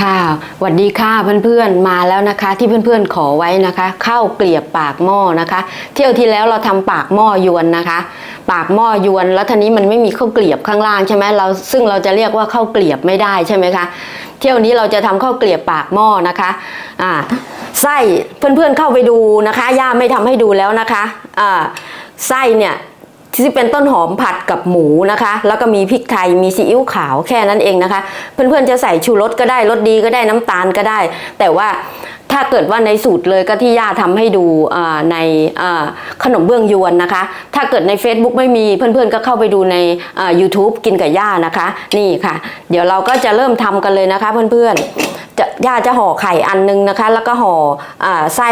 ค่ะสวัสดีค่ะเพื่อนๆมาแล้วนะคะที่เพื่อนๆขอไว้นะคะ ข้าวเกลียบปากหม้อนะคะ เที่ยวที่แล้วเราทำปากหม้อยวนนะคะ ปากหม้อยวนแล้วทีนี้มันไม่มีข้าวเกลียบข้างล่างใช่ไหมเราซึ่งเราจะเรียกว่าข้าวเกลียบไม่ได้ใช่ไหมคะเที่ยวนี้เราจะทำข้าวเกลียบปากหม้อนะคะอ่าไส้เพื่อนๆเข้าไปดูนะคะย่าไม่ทำให้ดูแล้วนะคะอ่าไส้เนี่ย ที่เป็นต้นหอมผัดกับหมูนะคะ แล้วก็มีพริกไทยมีซีอิ๊วขาวแค่นั้นเองนะคะ เพื่อนๆจะใส่ชูรสก็ได้รสดีก็ได้น้ำตาลก็ได้ แต่ว่าถ้าเกิดว่าในสูตรเลยก็ที่ย่าทำให้ดูในขนมเบื้องยวนนะคะ ถ้าเกิดใน Facebook ไม่มีเพื่อนๆก็เข้าไปดูใน YouTube กินกับย่านะคะ นี่ค่ะ เดี๋ยวเราก็จะเริ่มทำกันเลยนะคะเพื่อนๆจะย่าจะห่อไข่อันนึงนะคะ แล้วก็ห่ออ่าไส้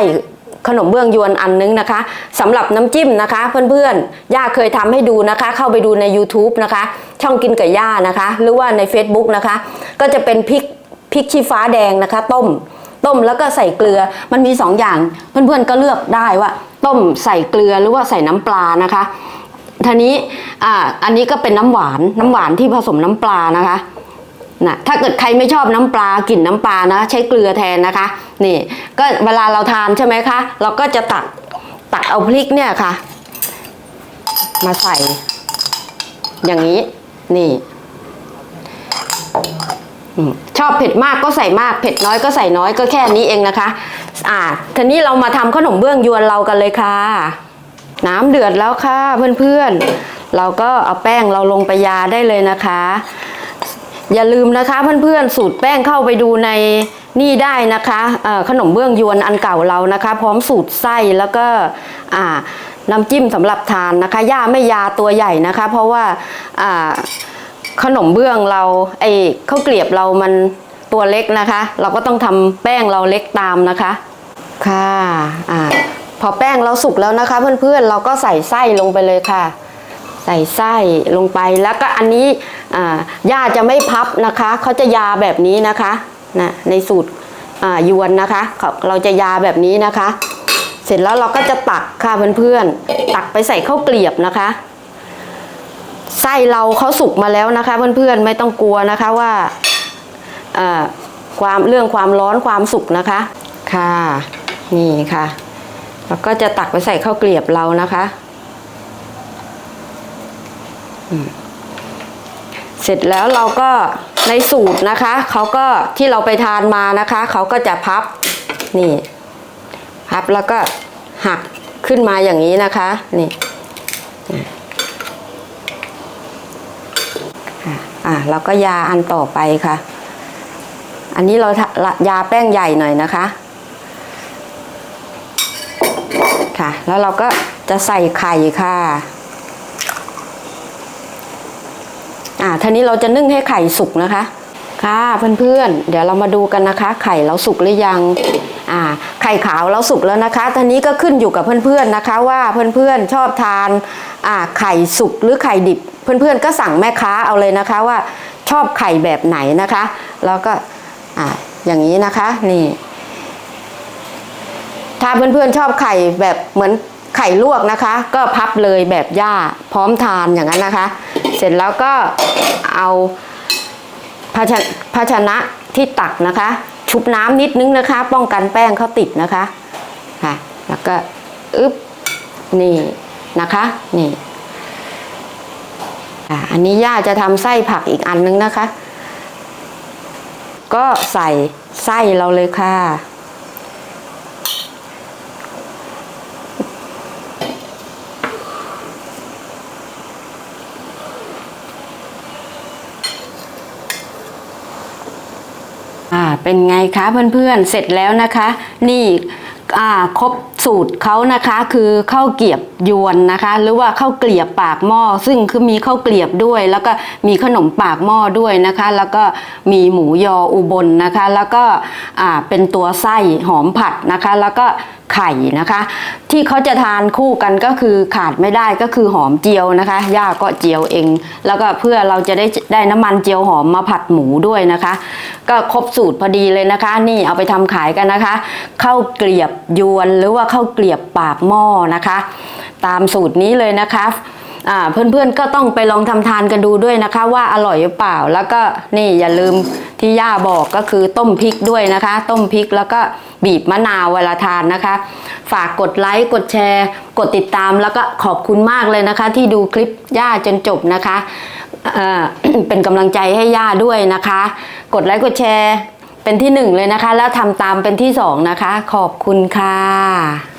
ขนมเบื้องยวนอันนึงนะคะสำหรับน้ำจิ้มนะคะ เพื่อนๆ ย่าเคยทำให้ดูนะคะ เข้าไปดูใน YouTube นะคะ ช่องกินกับย่านะคะ หรือว่าใน Facebook นะคะ ก็จะเป็นพริกพริกชี้ฟ้าแดงนะคะ ต้ม ต้มแล้วก็ใส่เกลือมันมีสองอย่าง เพื่อนๆก็เลือกได้ว่า ต้มใส่เกลือหรือว่าใส่น้ำปลานะคะทีนี้อ่าอันนี้ก็เป็นน้ำหวานน้ำหวานที่ผสมน้ำปลานะคะ นะถ้าเกิดใครไม่ชอบน้ำปลากลิ่นน้ำปลานะใช้เกลือแทนนะคะ นี่ก็เวลาเราทานใช่ไหมคะ เราก็จะตักตักเอาพริกเนี่ยค่ะ มาใส่ อย่างนี้นี่ชอบเผ็ดมากก็ใส่มาก เผ็ดน้อยก็ใส่น้อยก็แค่นี้เองนะคะ อ่าทีนี้เรามาทำขนมเบื้องยวนเรากันเลยค่ะ น้ำเดือดแล้วค่ะเพื่อนๆ เราก็เอาแป้งเราลงไปยาได้เลยนะคะ อย่าลืมนะคะเพื่อนๆสูตรแป้งเข้าไปดูในนี่ได้นะคะขนมเบื้องยวนอันเก่าเรานะคะ พร้อมสูตรไส้แล้วก็น้ำจิ้มสำหรับทานนะคะย่าไม่ยาตัวใหญ่นะคะ เพราะว่าขนมเบื้องเราไอ้ข้าวเกลียบเรามันตัวเล็กนะคะ เราก็ต้องทำแป้งเราเล็กตามนะคะค่ะอพอแป้งเราสุกแล้วนะคะ เพื่อนๆเราก็ใส่ไส้ลงไปเลยค่ะ ใส่ไส้ลงไปแล้วก็อันนี้ย่าจะไม่พับนะคะเขาจะยาแบบนี้นะคะนะในสูตรยวนนะคะเราจะยาแบบนี้นะคะ เสร็จแล้วเราก็จะตักค่ะเพื่อนๆตักไปใส่ข้าวเกลียบนะคะไส้เราเขาสุกมาแล้วนะคะ เพื่อนๆไม่ต้องกลัวนะคะว่าความเรื่องความร้อนความสุกนะคะค่ะนี่ค่ะแล้วก็จะตักไปใส่ข้าวเกลียบเรานะคะ เสร็จแล้วเราก็ในสูตรนะคะเขาก็ที่เราไปทานมานะคะเขาก็จะพับนี่ พับแล้วก็หักขึ้นมาอย่างนี้นะคะนี่อะเราก็ยาอันต่อไปค่ะ อันนี้เรายาแป้งใหญ่หน่อยนะคะ ค่ะ แล้วเราก็จะใส่ไข่ค่ะ อ่า ทีนี้เราจะนึ่งให้ไข่สุกนะคะ ค่ะเพื่อนๆ เดี๋ยวเรามาดูกันนะคะ ไข่เราสุกหรือยัง อ่า ไข่ขาวเราสุกแล้วนะคะทีนี้ก็ขึ้นอยู่กับเพื่อนๆนะคะ ว่าเพื่อนๆชอบทาน อ่า ไข่สุกหรือไข่ดิบ เพื่อนๆก็สั่งแม่ค้าเอาเลยนะคะว่าชอบไข่แบบไหนนะคะ แล้วก็ อ่า อย่างนี้นะคะ นี่ ถ้าเพื่อนๆชอบไข่แบบเหมือนไข่ลวกนะคะ ก็พับเลยแบบย่าพร้อมทานอย่างนั้นนะคะ เสร็จแล้วก็เอาภาชนะภาชนะที่ตักนะคะ ชุบน้ำนิดนึงนะคะ ป้องกันแป้งเขาติดนะคะค่ะแล้วก็อึ๊บนี่นะคะนี่อันนี้ย่าจะทำไส้ผักอีกอันนึงนะคะ ก็ใส่ไส้เราเลยค่ะ เป็นไงคะเพื่อนๆ เสร็จแล้วนะคะ นี่ครบสูตรเขานะคะคือข้าวเกรียบยวนนะคะ หรือว่าข้าวเกลียบปากหม้อซึ่งคือมีข้าวเกลียบด้วย แล้วก็มีขนมปากหม้อด้วยนะคะ แล้วก็มีหมูยออุบลนะคะ แล้วก็เป็นตัวไส้หอมผัดนะคะ แล้วก็ ไข่นะคะ ที่เขาจะทานคู่กันก็คือขาดไม่ได้ก็คือหอมเจียวนะคะย่าก็เจียวเอง แล้วก็เพื่อเราจะได้ได้น้ำมันเจียวหอมมาผัดหมูด้วยนะคะ ก็ครบสูตรพอดีเลยนะคะ นี่เอาไปทำขายกันนะคะข้าวเกลียบยวนหรือว่าข้าวเกลียบปากหม้อนะคะ ตามสูตรนี้เลยนะคะ เพื่อนๆก็ต้องไปลองทำทานกันดูด้วยนะคะ ว่าอร่อยหรือเปล่า แล้วก็นี่อย่าลืมที่ย่าบอกก็คือต้มพริกด้วยนะคะ ต้มพริกแล้วก็บีบมะนาวเวลาทานนะคะ ฝากกดไลค์กดแชร์ กดติดตามแล้วก็ขอบคุณมากเลยนะคะ ที่ดูคลิปย่าจนจบนะคะเเป็นกำลังใจให้ย่าด้วยนะคะ กดไลค์กดแชร์เป็นที่หนึ่งเลยนะคะ แล้วทำตามเป็นที่สองนะคะ ขอบคุณค่ะ